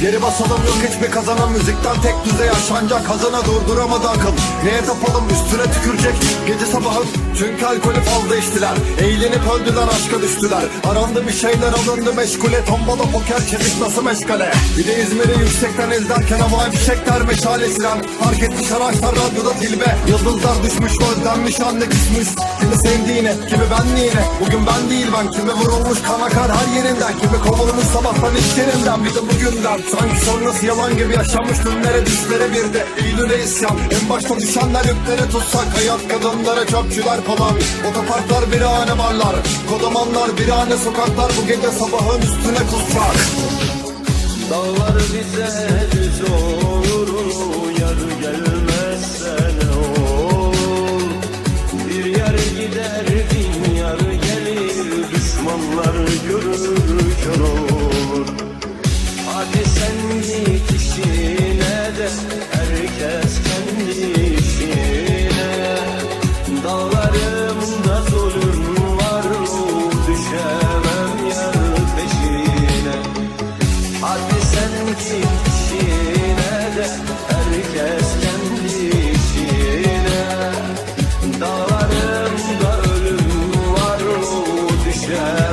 Geri basalım yok hiçbir kazanan. Müzikten tek düze yaşanacak. Kazana durduramadı akıl Neye tapalım? Üstüne tükürecek. Gece sabahın çünkü alkolü fazla içtiler. Eğlenip öldüler aşka düştüler. Arandı bir şeyler alındı meşgule. Tombala poker çelik nasıl meşgale? Bir de İzmir'i yüksekten izlerken havai fişekler meşale siren. Fark etmiş araçlar radyoda tilbe Yıldızlar düşmüş gözlenmiş anne küsmüş. Kimi sevdiğine kimi benliğine. Bugün ben değil ben kimi vurulmuş kan akar her yerinden. Kimi kovulmuş sabahtan iş yerinden. Bir de bugünden. Sanki sonrası yalan gibi yaşanmış dünlere düşlere bir de. Eylül'e isyan. En başta düşenler yüklere tutsak Hayat kadınlara çöpçüler falan Otoparklar birahane barlar Kodamanlar birahane sokaklar Bu gece sabahın üstüne kusacak Dağlar bize düz olur Yar gelmezse ne olur? Bir yer gider bin yar gelir Düşmanlar görür kör olur. Hadi sen git git işine herkes kendi işine Dağlarımda ölüm var düşemem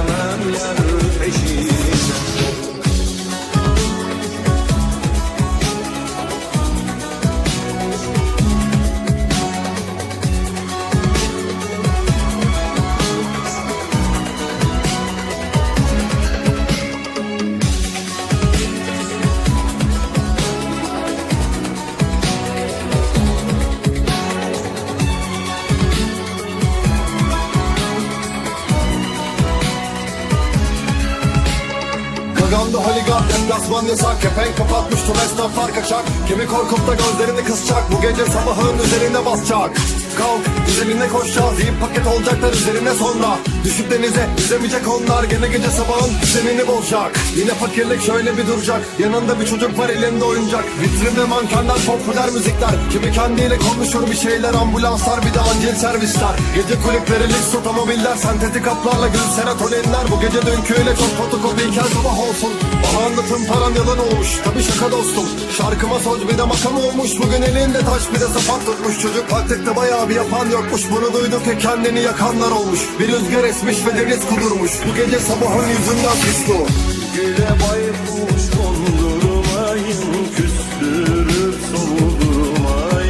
Kaganda holigan deplasman yasak Kepenk kapatmış tüm esnaflar kaçak. Kimi korkup da gözlerini kısacak. Bu gece sabahın üzerine basacak Kalk üzerine koşacağız. Yiyip paket olacaklar üzerine sonra. Düşüp denize yüzemeyecek onlar. Gene gece sabahın düzenini bozacak. Yine fakirlik şöyle bir duracak. Yanında bir çocuk var elinde oyuncak. Vitrinde mankenler popüler müzikler. Kimi kendiyle konuşur bir şeyler Ambulanslar bir de acil servisler. Gece kulüpleri lüks otomobiller Sentetik haplarla gül serotoninler Bu gece dünküyle çok fotokopiyken sabah olsun. Bana anlatın param yalan olmuş. Tabi şaka dostum. Şarkıma söz bir de makam olmuş. Bugün elinde taş bir de sapan tutmuş. Çocuk taktikte bayağı bir yapan yokmuş. Bunu duyduk ki kendini yakanlar olmuş. Bir rüzgar esmiş ve deniz kudurmuş. Bu gece sabahın yüzünden suçlu Güle baykuş kondurmayın Küstürüp soldurmayın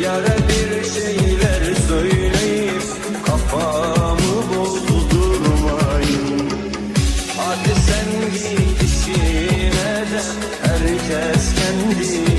Yara bir şeyler söyleyip Kafamı bozdurmayın Hadi sen git işine de Herkes kendi